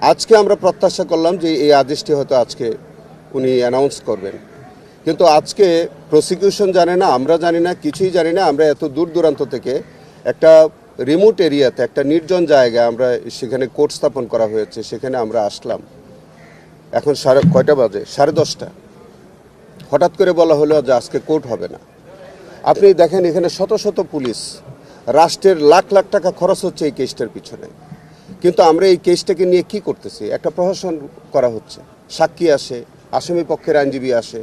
আজকে আমরা প্রত্যাশা করলাম যে এই আদেশটি হয়তো আজকে উনি অ্যানাউন্স করবেন। কিন্তু আজকে প্রসিকিউশন জানে না, আমরা জানি না, কিছুই জানি না, আমরা এত দূর দূরান্ত থেকে একটা রিমোট এরিয়াতে, একটা নির্জন জায়গায় আমরা সেখানে কোর্ট স্থাপন করা হয়েছে, সেখানে আমরা আসলাম। এখন সাড়ে কয়টা বাজে? সাড়ে দশটা। হঠাৎ করে বলা হলো যে আজকে কোর্ট হবে না। আপনি দেখেন এখানে শত শত পুলিশ, রাষ্ট্রের লাখ লাখ টাকা খরচ হচ্ছে এই কেসটার পিছনে। কিন্তু আমরা এই কেসটাকে নিয়ে কি করতেছি? একটা প্রহসন করা হচ্ছে। সাক্ষী আসে, আসামি পক্ষের আইনজীবী আসে,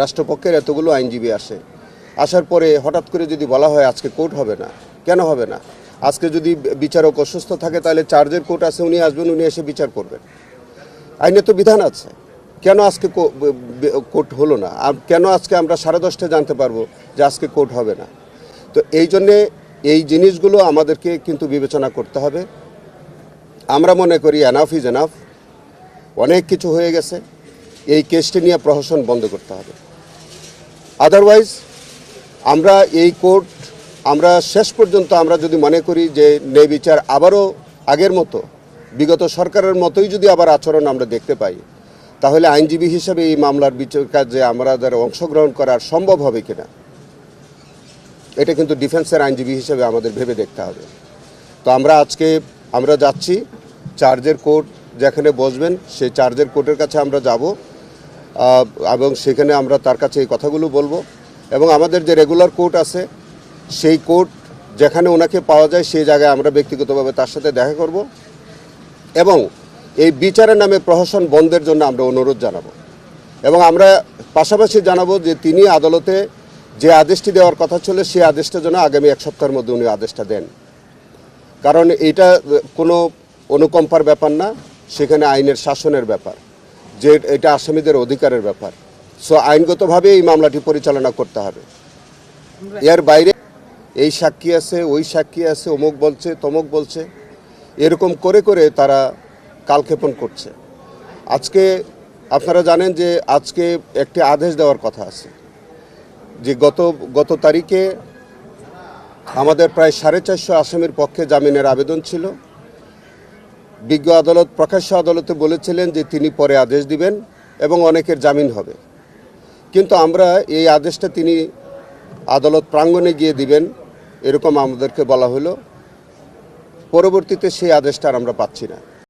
রাষ্ট্রপক্ষের এতগুলো আইনজীবী আসে। আসার পরে হঠাৎ করে যদি বলা হয় আজকে কোর্ট হবে না, কেন হবে না? আজকে যদি বিচারক অসুস্থ থাকে তাহলে চার্জের কোর্ট আছে, উনি আসবেন, উনি এসে বিচার করবেন। আইনে তো বিধান আছে। কেন আজকে কোর্ট হলো না? আর কেন আজকে আমরা সাড়ে দশটায় জানতে পারব যে আজকে কোর্ট হবে না? তো এই জন্যে এই জিনিসগুলো আমাদেরকে কিন্তু বিবেচনা করতে হবে। আমরা মনে করি এনাফ ইজ এনাফ অনেক কিছু হয়ে গেছে। এই কেসটি নিয়ে প্রহসন বন্ধ করতে হবে। আদারওয়াইজ আমরা এই কোর্ট, আমরা শেষ পর্যন্ত আমরা যদি মনে করি যে ন্যায় বিচার আবারও আগের মতো, বিগত সরকারের মতোই যদি আবার আচরণ আমরা দেখতে পাই, তাহলে আইনজীবী হিসেবে এই মামলার বিচার কাজে আমাদের অংশগ্রহণ করার সম্ভব হবে কিনা? এটা কিন্তু ডিফেন্সের আইনজীবী হিসেবে আমাদের ভেবে দেখতে হবে। তো আমরা আজকে, আমরা যাচ্ছি, চার্জের কোর্ট যেখানে বসবেন, সেই চার্জের কোর্টের কাছে আমরা যাব এবং সেখানে আমরা তার কাছে এই কথাগুলো বলব। এবং আমাদের যে রেগুলার কোর্ট আছে, সেই কোর্ট যেখানে ওনাকে পাওয়া যায়, সেই জায়গায় আমরা ব্যক্তিগতভাবে তার সাথে দেখা করব। এবং এই বিচারের নামে প্রহসন বন্ধের জন্য আমরা অনুরোধ জানাব। এবং আমরা পাশাপাশি জানাব যে তিনি আদালতে যে আদেশটি দেওয়ার কথা ছিল, সেই আদেশটা যেন আগামী এক সপ্তাহের মধ্যে উনি আদেশটা দেন। কারণ এটা কোনো অনুকম্পার ব্যাপার না, সেখানে আইনের শাসনের ব্যাপার, যে এটা আসামিদের অধিকারের ব্যাপার। সো আইনগতভাবে এই মামলাটি পরিচালনা করতে হবে। এর বাইরে এই সাক্ষী আছে, ওই সাক্ষী আছে, অমুক বলছে, তমুক বলছে, এরকম করে করে তারা কালক্ষেপণ করছে। আজকে আপনারা জানেন যে আজকে একটি আদেশ দেওয়ার কথা আছে। যে গত গত তারিখে আমাদের প্রায় সাড়ে চারশো আসামির পক্ষে জামিনের আবেদন ছিল। বিজ্ঞ আদালত, প্রকাশ্য আদালতে বলেছিলেন যে তিনি পরে আদেশ দিবেন এবং অনেকের জামিন হবে। কিন্তু আমরা এই আদেশটা তিনি আদালত প্রাঙ্গণে গিয়ে দিবেন, এরকম আমাদেরকে বলা হলো। পরবর্তীতে সেই আদেশটা আর আমরা পাচ্ছি না।